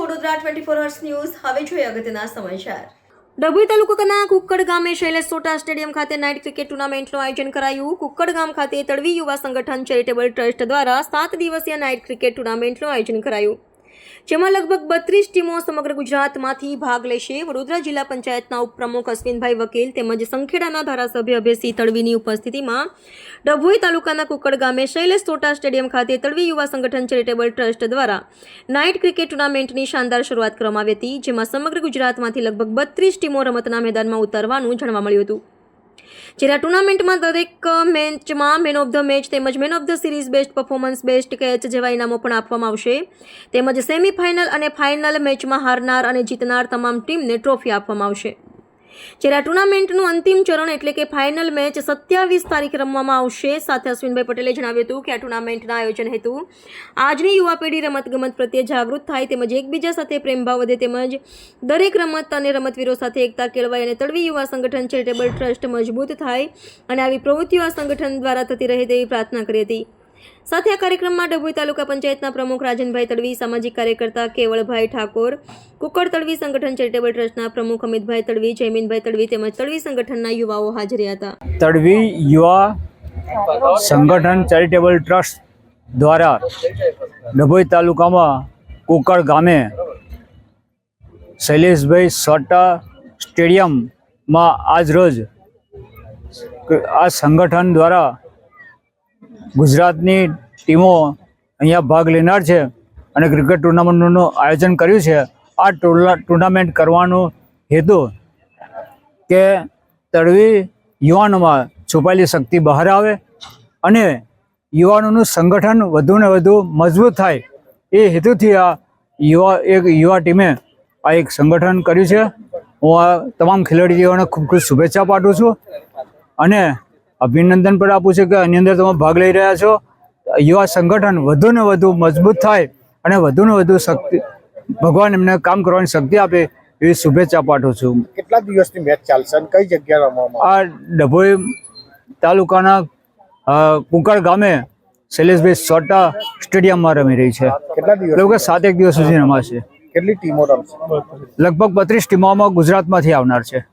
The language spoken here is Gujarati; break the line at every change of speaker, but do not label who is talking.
વડોદરા ટ્વેન્ટી ફોર ન્યૂઝ હવે જોઈએ અગત્યના સમાચાર. ડભોઈ તાલુકાના કુક્કડ ગામે શૈલેષ સોટા સ્ટેડિયમ ખાતે નાઇટ ક્રિકેટ ટુર્નામેન્ટનું આયોજન કરાયું. કુક્કડ ગામ ખાતે તળવી યુવા સંગઠન ચેરિટેબલ ટ્રસ્ટ દ્વારા સાત દિવસીય નાઇટ ક્રિકેટ ટુર્નામેન્ટનું આયોજન કરાયું. જેમાં લગભગ બત્રીસ ટીમો સમગ્ર ગુજરાતમાંથી ભાગ લેશે. વડોદરા જિલ્લા પંચાયતના ઉપપ્રમુખ અશ્વિનભાઈ વકીલ તેમજ સંખેડાના ધારાસભ્ય અભયસિંહ તડવીની ઉપસ્થિતિમાં ડભોઈ તાલુકાના કુકડ ગામે શૈલેષ તોટા સ્ટેડિયમ ખાતે તળવી યુવા સંગઠન ચેરિટેબલ ટ્રસ્ટ દ્વારા નાઇટ ક્રિકેટ ટુર્નામેન્ટની શાનદાર શરૂઆત કરવામાં આવી હતી, જેમાં સમગ્ર ગુજરાતમાંથી લગભગ બત્રીસ ટીમો રમતના મેદાનમાં ઉતરવાનું જાણવા મળ્યું હતું. જ્યારે આ ટુર્નામેન્ટમાં દરેક મેચમાં મેન ઓફ ધ મેચ તેમજ man of the series best performance best catch જેવા ઇનામો પણ આપવામાં આવશે. તેમજ સેમીફાઇનલ અને ફાઇનલ મેચમાં હારનાર અને જીતનાર તમામ ટીમને ટ્રોફી આપવામાં આવશે. જ્યારે આ ટુર્નામેન્ટનું અંતિમ ચરણ એટલે કે ફાઇનલ મેચ સત્યાવીસ તારીખ રમવામાં આવશે. સાથે અશ્વિનભાઈ પટેલે જણાવ્યું હતું કે આ ટુર્નામેન્ટના આયોજન હેતુ આજની યુવા પેઢી રમતગમત પ્રત્યે જાગૃત થાય તેમજ એકબીજા સાથે પ્રેમભાવ વધે તેમજ દરેક રમત અને રમતવીરો સાથે એકતા કેળવાય અને તળવી યુવા સંગઠન ચેરિટેબલ ટ્રસ્ટ મજબૂત થાય. અને આવી પ્રવૃત્તિઓ આ સંગઠન દ્વારા થતી રહે તેવી પ્રાર્થના કરી હતી. સાથે આ કાર્યક્રમમાં ડભોઈ તાલુકા પંચાયતના પ્રમુખ રાજનભાઈ તડવી, સામાજિક કાર્યકર્તા કેવળભાઈ ઠાકોર, કુકડ તડવી સંગઠન ચેરિટેબલ ટ્રસ્ટના પ્રમુખ અમિતભાઈ તડવી જયમીનભાઈ તડવી તેમજ તડવી સંગઠનના યુવાઓ હાજર હતા.
તડવી યુવા સંગઠન ચેરિટેબલ ટ્રસ્ટ દ્વારા ડભોઈ તાલુકામાં કુકડ ગામે શૈલેષભાઈ સોટા સ્ટેડિયમમાં આજ રોજ આ સંગઠન દ્વારા ગુજરાતની ટીમો અહીંયા ભાગ લેનાર છે અને ક્રિકેટ ટુર્નામેન્ટનું આયોજન કર્યું છે. આ ટુર્ના- ટુર્નામેન્ટ કરવાનો હેતુ કે તળવી યુવાનોમાં છુપાયેલી શક્તિ બહાર આવે અને યુવાનોનું સંગઠન વધુ ને વધુ મજબૂત થાય. એ હેતુથી આ યુવા, એક યુવા ટીમે આ એક સંગઠન કર્યું છે. હું આ તમામ ખેલાડીઓને ખૂબ ખૂબ શુભેચ્છા પાઠવું છું અને અભિનંદન પણ આપું છું કે આની અંદર તમે ભાગ લઈ રહ્યા છો. યુવા સંગઠન વધુ ને વધુ મજબૂત થાય અને વધુ ને વધુ શક્તિ ભગવાન એમને કામ કરવાની શક્તિ આપે એવી શુભેચ્છા પાઠવું છું.
કેટલા દિવસની મેચ ચાલશે અને કઈ જગ્યાએ રમવામાં
આ ડભોઈ તાલુકાના કુંકળ ગામે શૈલેષભાઈ સોટા સ્ટેડિયમમાં રમી રહી છે.
કેટલા દિવસ?
સાત એક દિવસ સુધી રમાશે.
કેટલી ટીમો રમશે?
લગભગ બત્રીસ ટીમોમાં ગુજરાતમાંથી આવનાર છે.